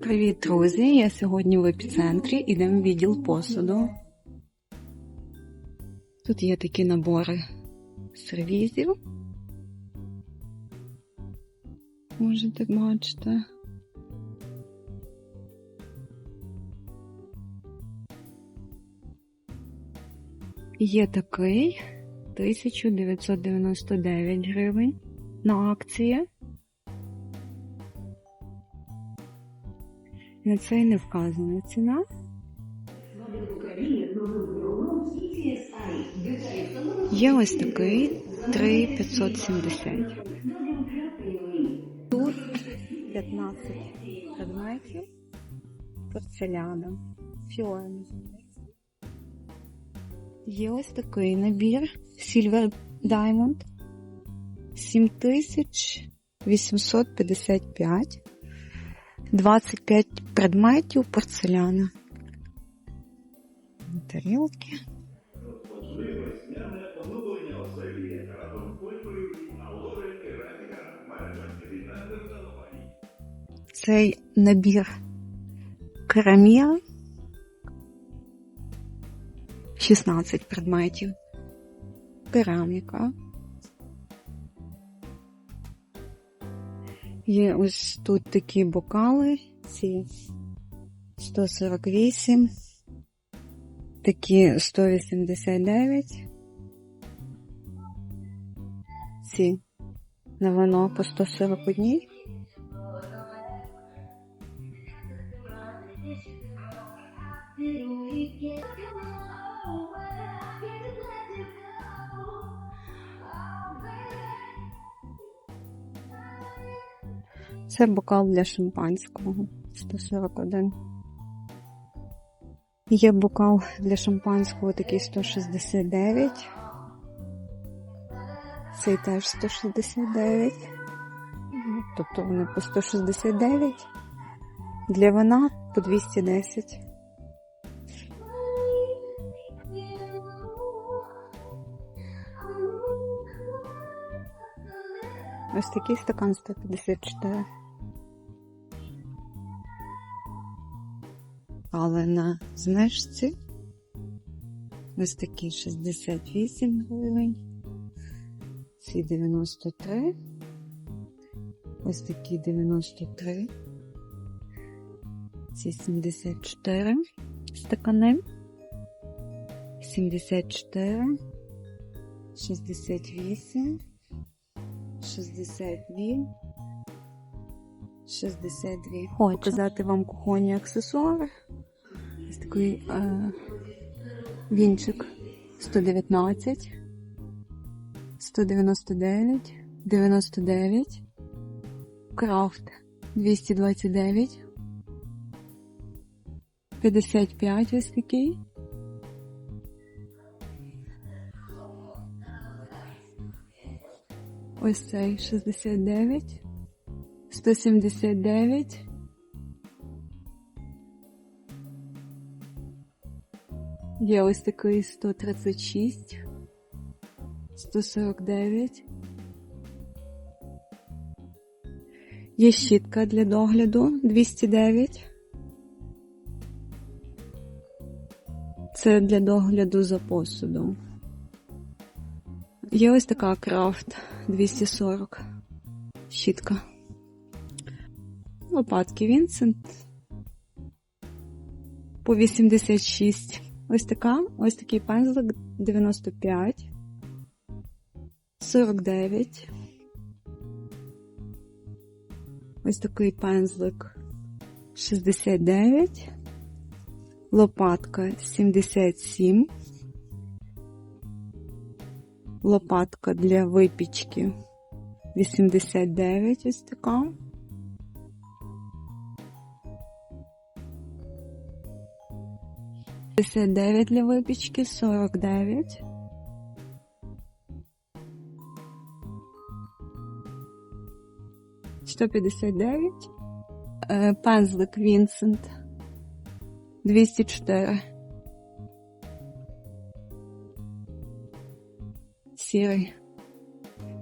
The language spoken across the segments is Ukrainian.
Привіт, друзі! Я сьогодні в епіцентрі. Ідемо в відділ посуду. Тут є такі набори сервізів. Можете бачити. Є такий 1999 гривень на акції. На цей не вказана ціна. Є ось такий 3570. Тут 15 предметів. Порцеляна. Фіола. Є ось такий набір Silver Diamond 7855. 25 предметів порцеляна. Тарілки. Цей набір керамія. 16 предметів. Кераміка. Є ось тут такі бокали, ці 148, такі 189, ці на вино по 141. Це бокал для шампанського 141. Є бокал для шампанського такий 169. Цей теж 169. Ну, Тобто вони по 169. Для вина по 210. Ось такий стакан 154. Але на знижці ось такі 68 гривень. Ці 93. Ось такі 93. Ці 74 стакани. 74. 68. 62. 62. Хочу показати вам кухонні аксесуари. Ось такий е, вінчик 119, 199, 99, крафт 229, 55 ось такий. Ось цей 69, 179. Є ось такий 136, 149. Є щітка для догляду 209. Це для догляду за посудом. Є ось така крафт 240. Щітка. Лопатки Вінсент. По 86. Ось така, ось такий пензлик 95, 49. Ось такий пензлик 69, лопатка 77, лопатка для випічки 89 ось така. П'ятдесят дев'ять для випічки, сорок дев'ять. Сто п'ятдесят дев'ять. Е, Пензлик Вінсент. Двісті чотири. Сірий.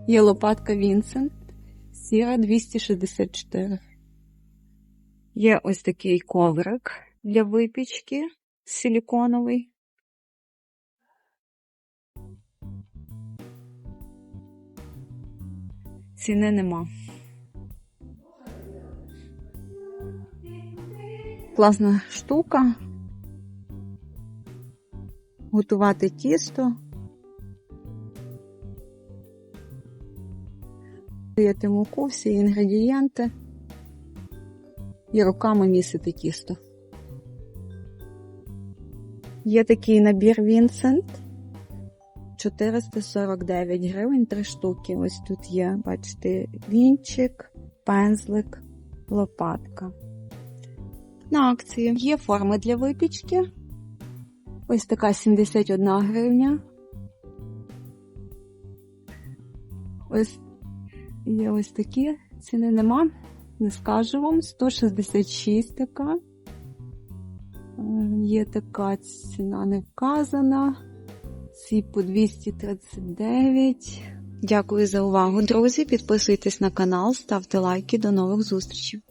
Є лопатка Вінсент. Сіра 264. Є ось такий коврик для випічки силіконовий. Ціни нема. Класна штука. Готувати тісто. Даєте муку, всі інгредієнти і руками місити тісто. Є такий набір Вінсент. 449 гривень, три штуки. Ось тут є, бачите, вінчик, пензлик, лопатка. На акції є форми для випічки. Ось така 71 гривня. Ось є ось такі. Ціни нема. Не скажу вам. 166 така. Є така ціна не вказана. Ці по 239. Дякую за увагу, друзі. Підписуйтесь на канал, ставте лайки. До нових зустрічей.